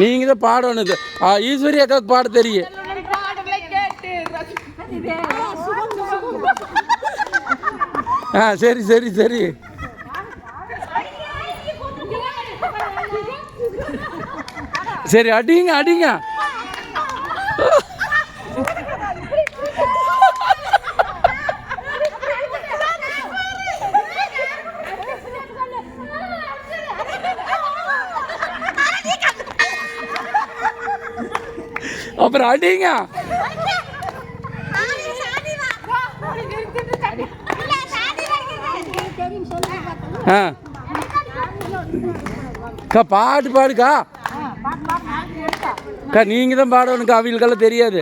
நீங்கள் தான் பாடணும் இது ஈஸ்வரி அக்காவுக்கு பாட தெரியும். ஆ சரி சரி சரி. சரி அடிங்க அடிங்க. அப்புறம் அடிங்க. ஆ. அக்கா பாட்டு பாடுக்கா. அக்கா நீங்கள் தான் பாடணுக்கா அவங்களுக்கெல்லாம் தெரியாது.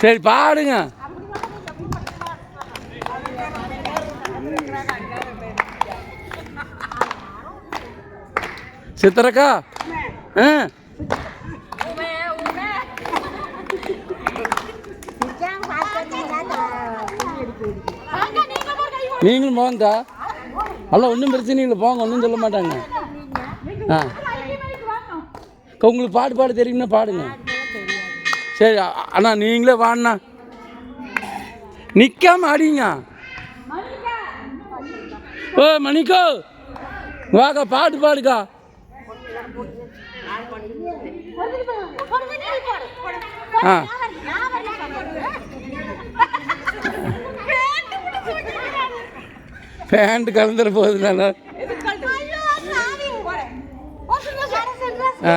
சரி பாடுங்க. சித்திரக்கா? ஆ? நீங்களும் போங்கக்கா எல்லாம் ஒன்றும் பிரச்சனை இல்லை. போங்க ஒன்றும் சொல்ல மாட்டாங்க. ஆ. உங்களுக்கு பாட்டு பாட தெரியும்னா பாடுங்க. சரி அண்ணா நீங்களே வாண்ணா. நிற்காம அடிங்க ஓ மணிக்கோ. வாக்கா பாட்டு பாடுக்கா. ஆ. பேண்ட் கலந்துட போகுது நான். ஆ.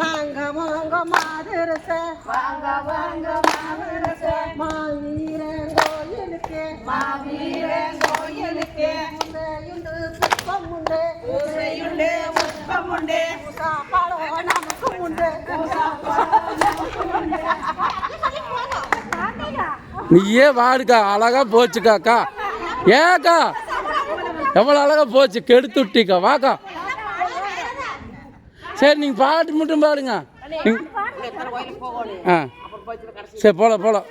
வாங்க வாங்க மாதரச. வாங்க வாங்க மாதரச. மாவீரன் கோயிலுக்கு மாவீரன் கோயிலுக்கு உண்டு உண்டு உண்டு நீயே வாடுக்கா? அழகா போச்சுக்காக்கா. ஏக்கா? எவ்வளோ அழகா போச்சு? கெடுத்து விட்டிக்கா வாக்கா. சரி நீங்கள் பாட்டு மட்டும் பாடுங்க. நீங்க- ஆ. சரி போகலாம் போகலாம்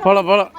போகலாம் போகலாம்